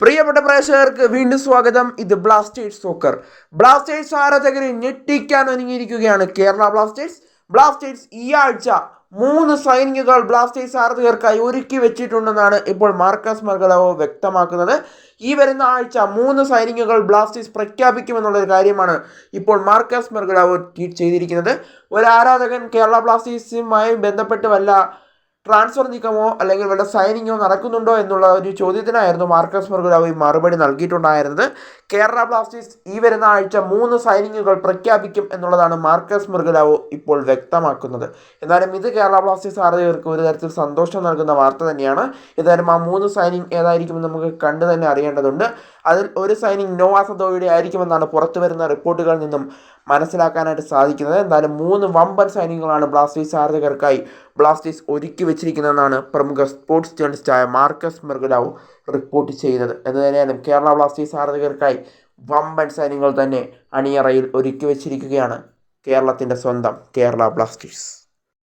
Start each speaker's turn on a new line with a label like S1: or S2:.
S1: പ്രിയപ്പെട്ട പ്രേക്ഷകർക്ക് വീണ്ടും സ്വാഗതം. ഇത് ബ്ലാസ്റ്റേഴ്സ് സോക്കർ ബ്ലാസ്റ്റേഴ്സ് ആരാധകരെ ഞെട്ടിക്കാൻ ഒരുങ്ങിയിരിക്കുകയാണ് കേരള ബ്ലാസ്റ്റേഴ്സ്. ബ്ലാസ്റ്റേഴ്സ് ഈ ആഴ്ച മൂന്ന് സൈനികകൾ ബ്ലാസ്റ്റേഴ്സ് ആരാധകർക്കായി ഒരുക്കി വെച്ചിട്ടുണ്ടെന്നാണ് ഇപ്പോൾ മാർക്കസ് മർഗലവോ വ്യക്തമാക്കുന്നത്. ഈ വരുന്ന ആഴ്ച മൂന്ന് സൈനികകൾ ബ്ലാസ്റ്റേഴ്സ് പ്രഖ്യാപിക്കുമെന്നുള്ളൊരു കാര്യമാണ് ഇപ്പോൾ മാർക്കസ് മർഗലവോ ട്വീറ്റ് ചെയ്തിരിക്കുന്നത്. ഒരു ആരാധകൻ കേരള ബ്ലാസ്റ്റേഴ്സുമായി ബന്ധപ്പെട്ട് വല്ല ട്രാൻസ്ഫർ നീക്കമോ അല്ലെങ്കിൽ വല്ല സൈനിങ്ങോ നടക്കുന്നുണ്ടോ എന്നുള്ള ഒരു ചോദ്യത്തിനായിരുന്നു മാർക്കസ് മെർഗുലാവി മറുപടി നൽകിയിട്ടുണ്ടായിരുന്നത്. കേരള ബ്ലാസ്റ്റേഴ്സ് ഈ വരുന്ന ആഴ്ച മൂന്ന് സൈനിങ്ങുകൾ പ്രഖ്യാപിക്കും എന്നുള്ളതാണ് മാർക്കസ് മെർഗുലാവോ ഇപ്പോൾ വ്യക്തമാക്കുന്നത്. എന്നാലും ഇത് കേരള ബ്ലാസ്റ്റേഴ്സ് ആരാധകർക്ക് ഒരു തരത്തിൽ സന്തോഷം നൽകുന്ന വാർത്ത തന്നെയാണ്. ഏതായാലും ആ മൂന്ന് സൈനിങ് ഏതായിരിക്കുമെന്ന് നമുക്ക് കണ്ടു തന്നെ അറിയേണ്ടതുണ്ട്. അതിൽ ഒരു സൈനിങ് നോവാ ആയിരിക്കുമെന്നാണ് പുറത്തു വരുന്ന റിപ്പോർട്ടുകളിൽ നിന്നും മനസ്സിലാക്കാനായിട്ട് സാധിക്കുന്നത്. എന്തായാലും മൂന്ന് വമ്പൻ സൈനികങ്ങളാണ് ബ്ലാസ്റ്റേഴ്സ് ആരാധകർക്കായി ബ്ലാസ്റ്റേഴ്സ് ഒരുക്കി വെച്ചിരിക്കുന്നതെന്നാണ് പ്രമുഖ സ്പോർട്സ് ജേർണലിസ്റ്റായ മാർക്കസ് മെർഗലാവ് റിപ്പോർട്ട് ചെയ്യുന്നത്. എന്ന് തന്നെയാലും കേരള ബ്ലാസ്റ്റേഴ്സ് ആരാധകർക്കായി വമ്പൻ സൈന്യങ്ങൾ തന്നെ അണിയറയിൽ ഒരുക്കി വെച്ചിരിക്കുകയാണ് കേരളത്തിന്റെ സ്വന്തം കേരള ബ്ലാസ്റ്റേഴ്സ്.